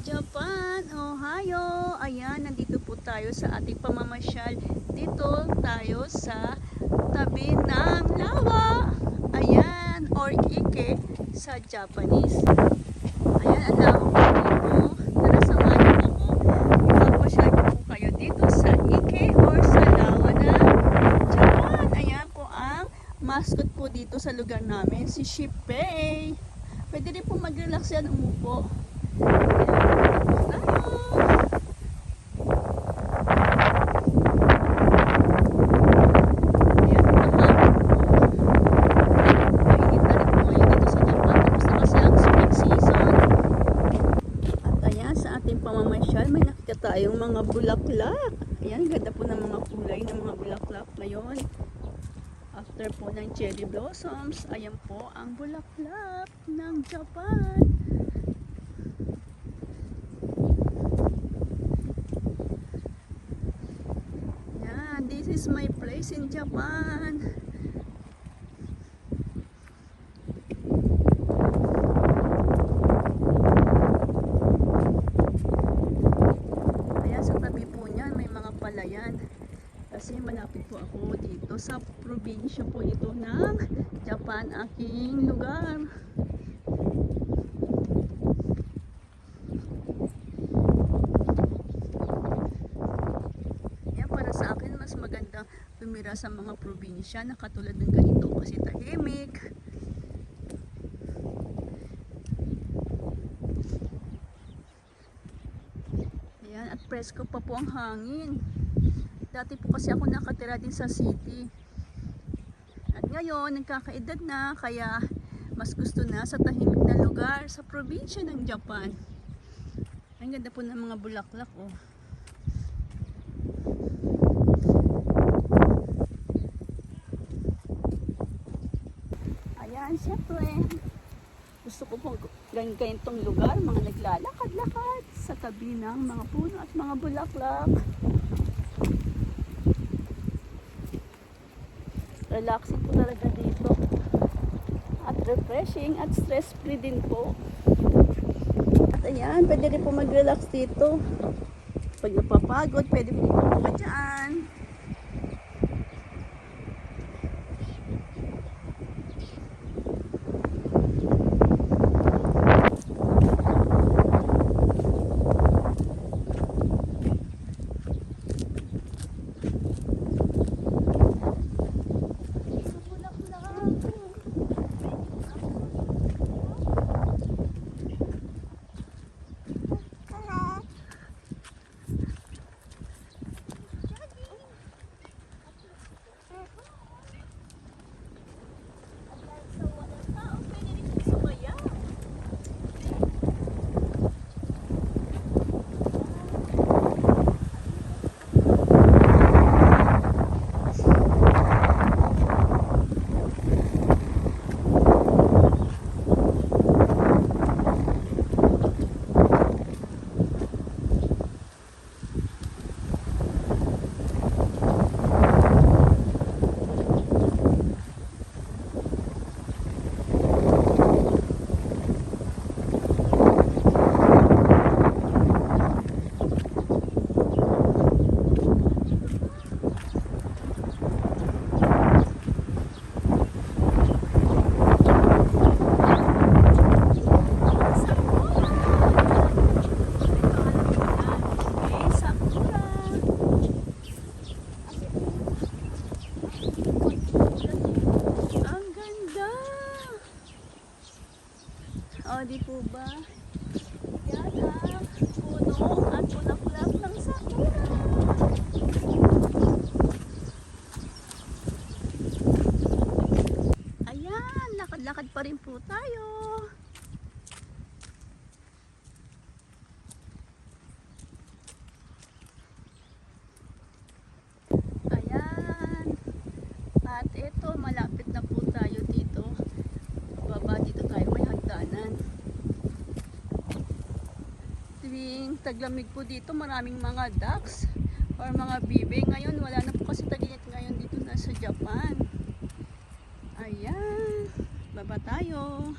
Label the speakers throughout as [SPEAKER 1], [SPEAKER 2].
[SPEAKER 1] Japan, Ohio. Ayan, nandito po tayo sa ating pamamasyal. Dito tayo sa tabi ng lawa. Ayan, or ike sa Japanese. Ayan, ang lawa po dito. Tara, samahan po ko po kayo dito sa ike or sa lawa ng Japan. Ayan po ang mascot po dito sa lugar namin, si Shippei. Pwede rin po mag-relax yan, umupo. Tayong mga bulaklak. Ayan, ganda po ng mga kulay ng mga bulaklak ngayon. After po ng cherry blossoms, ayan po ang bulaklak ng Japan. Yan, this is my place in Japan. Ayan, sa tabi po niyan, may mga palayan. Kasi malapit po ako dito sa probinsya po ito ng Japan, aking lugar. Yan, para sa akin, mas maganda tumira sa mga probinsya na katulad ng ganito kasi tahimik. Ayan, at presko pa po ang hangin. Dati po kasi ako nakatira din sa city. At ngayon, nagkakaedad na, kaya mas gusto na sa tahimik na lugar sa probinsya ng Japan. Ang ganda po ng mga bulaklak, oh. Ayan, syempre. Gusto ko po ganyan ganitong lugar, mga naglalakad-lakad sa tabi ng mga puno at mga bulaklak. Relaxing po talaga dito. At refreshing at stress-free din po. At ayan, pwede rin po mag-relax dito. Pag napapagod, pwede po pumunta dyan. Di po ba? Taglamig po dito, maraming mga ducks or mga bibe. Ngayon, wala na po kasi taginit ngayon dito na sa Japan. Ayan. Baba tayo.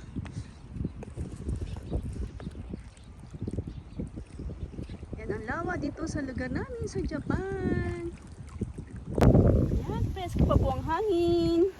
[SPEAKER 1] ng lawa dito sa lugar namin sa Japan. Ayan, presko pa po ang hangin.